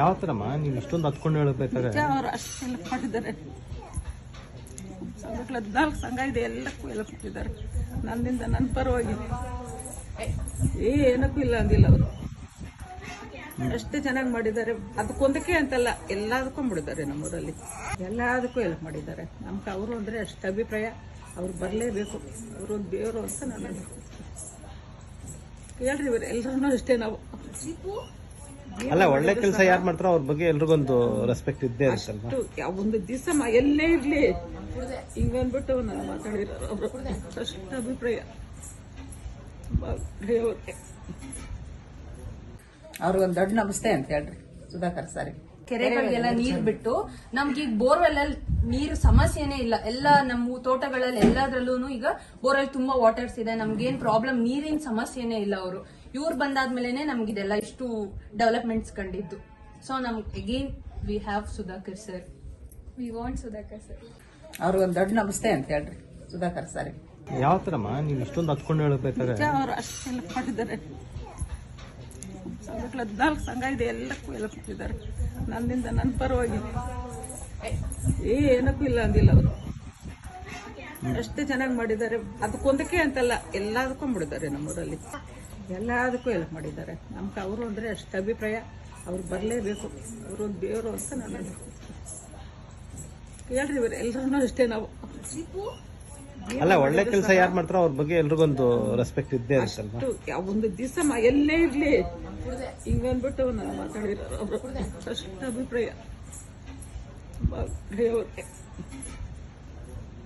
ಯಾವ ಥರಮ್ಮ ನೀವು ಇಷ್ಟೊಂದು ಹತ್ಕೊಂಡು ಹೇಳ್ಬೇಕಾದ್ರೆ ಅವ್ರು ಅಷ್ಟು ಹೆಲ್ಪ್ ಮಾಡಿದ್ದಾರೆ ಹದಿನಾಲ್ಕು ಸಂಘ ಇದೆ, ಎಲ್ಲಕ್ಕೂ ಹೆಲ್ಪ್ ಕೊಟ್ಟಿದ್ದಾರೆ. ನನ್ನಿಂದ ನನ್ನ ಪರವಾಗಿ. ಏನಕ್ಕೂ ಇಲ್ಲ ಅಂದಿಲ್ಲ ಅವರು. ಅಷ್ಟೇ ಚೆನ್ನಾಗಿ ಮಾಡಿದ್ದಾರೆ. ಅದಕ್ಕೊಂದಕ್ಕೆ ಅಂತಲ್ಲ, ಎಲ್ಲದಕ್ಕೂ ಮಾಡಿದ್ದಾರೆ ನಮ್ಮೂರಲ್ಲಿ. ಎಲ್ಲದಕ್ಕೂ ಹೆಲ್ಪ್ ಮಾಡಿದ್ದಾರೆ. ನಮ್ಗೆ ಅವರು ಅಂದರೆ ಅಷ್ಟು ಅಭಿಪ್ರಾಯ. ಅವ್ರು ಬರಲೇಬೇಕು. ಅವರು ದೇವರು ಅಂತ ನಾನು ಹೇಳ್ರಿ ಇವರು ಎಲ್ಲರೂ ಅಷ್ಟೇ ನಾವು. ಅಲ್ಲ ಒಳ್ಳೆ ಕೆಲಸ ಯಾರು ಮಾಡ್ತಾರೋ ಅವ್ರ ಬಗ್ಗೆ ಎಲ್ರಿಗೊಂದು ರೆಸ್ಪೆಕ್ಟ್ ಇದ್ದೇ ಇರುತ್ತಲ್ವಾ ಅಷ್ಟು ಯಾವ ಒಂದು ದಿವಸ ಎಲ್ಲೇ ಇರ್ಲಿ. ಹಿಂಗನ್ಬಿಟ್ಟು ನಾನು ಮಾತಾಡಿರೋರು ಅಷ್ಟು ಅಭಿಪ್ರಾಯ. ತುಂಬಾ. ಅವ್ರಿಗೊಂದು ದೊಡ್ಡ ನಮಸ್ತೆ ಅಂತ ಹೇಳ್ರಿ. ಸುಧಾಕರ್ ಸರ್. ಕೆರೆಗಳಿಗೆಲ್ಲ ನೀರ್ ಬಿಟ್ಟು ನಮ್ಗೆ ಈಗ ಬೋರ್ವೆಲ್ ಅಲ್ಲಿ ನೀರು ಸಮಸ್ಯೆನೆ ಇಲ್ಲ. ಎಲ್ಲ ನಮ್ಮ ತೋಟಗಳಲ್ಲಿ ಎಲ್ಲದ್ರಲ್ಲೂ ಈಗ ಬೋರ್ವೆಲ್ ತುಂಬಾ ವಾಟರ್ಸ್ ಇದೆ. ನಮ್ಗೇನ್ ಪ್ರಾಬ್ಲಮ್ ನೀರಿನ ಸಮಸ್ಯೆನೇ ಇಲ್ಲ ಅವರು. ಇವ್ರು ಬಂದಾದ್ಮೇಲೆನೆ ನಮ್ಗಿದೆಲ್ಲ ಇಷ್ಟು ಡೆವಲಪ್ಮೆಂಟ್ಸ್ ಕಂಡಿದ್ದು. ಸೊ ನಮ್ again we have Sudhakar sir we want Sudhakar sir ಅವ್ರಿಗೊಂದು ದೊಡ್ಡ ನಮಸ್ತೆ ಅಂತ ಹೇಳ್ರಿ ಸುಧಾಕರ್ ಸರ್ ಯಾವ ತರಮ್ಮ ನೀವು ಇಷ್ಟೊಂದು ಹತ್ಕೊಂಡು ಹೇಳಬೇಕಾದ್ರೆ. ಅವರು ಅಷ್ಟೆಲ್ಲ ಮಾಡಿದ್ದಾರೆ. ಸಂಘಗಳು ಹದಿನಾಲ್ಕು ಸಂಘ ಇದೆ ಎಲ್ಲಕ್ಕೂ ಎಲ್ಲ ಕೊಟ್ಟಿದ್ದಾರೆ ನನ್ನಿಂದ ನನ್ನ ಪರವಾಗಿ. ಏನಕ್ಕೂ ಇಲ್ಲ ಅಂದಿಲ್ಲ ಅವರು. ಅಷ್ಟೇ ಚೆನ್ನಾಗಿ ಮಾಡಿದ್ದಾರೆ, ಅದಕ್ಕೊಂದಕ್ಕೆ ಅಂತಲ್ಲ, ಎಲ್ಲದಕ್ಕೂ ಮಾಡಿದ್ದಾರೆ ನಮ್ಮೂರಲ್ಲಿ. ಎಲ್ಲದಕ್ಕೂ ಹೆಲ್ಪ್ ಮಾಡಿದ್ದಾರೆ. ನಮ್ಗೆ ಅವರು ಅಂದರೆ ಅಷ್ಟು ಅಭಿಪ್ರಾಯ. ಅವ್ರು ಬರಲೇಬೇಕು. ಅವರು ಒಂದು ದೇವರು ಅಂತ ನಾನು ಹೇಳ್ರಿ ಇವರು ಎಲ್ಲರೂ ಅಷ್ಟೇ ನಾವು. ಅಲ್ಲ ಒಳ್ಳೆ ಕೆಲಸ ಯಾರು ಮಾಡ್ತಾರೋ ಅವ್ರ ಬಗ್ಗೆ ಎಲ್ರಿಗೊಂದು ರೆಸ್ಪೆಕ್ಟ್ ಇದ್ದೇ ಇರುತ್ತಲ್ವಾ? ಒಂದು ದಿವಸ ಎಲ್ಲೇ ಇರ್ಲಿ. ಹಿಂಗನ್ಬಿಟ್ಟು ನಾನು ಮಾತಾಡಿರೋ ಅಭಿಪ್ರಾಯ.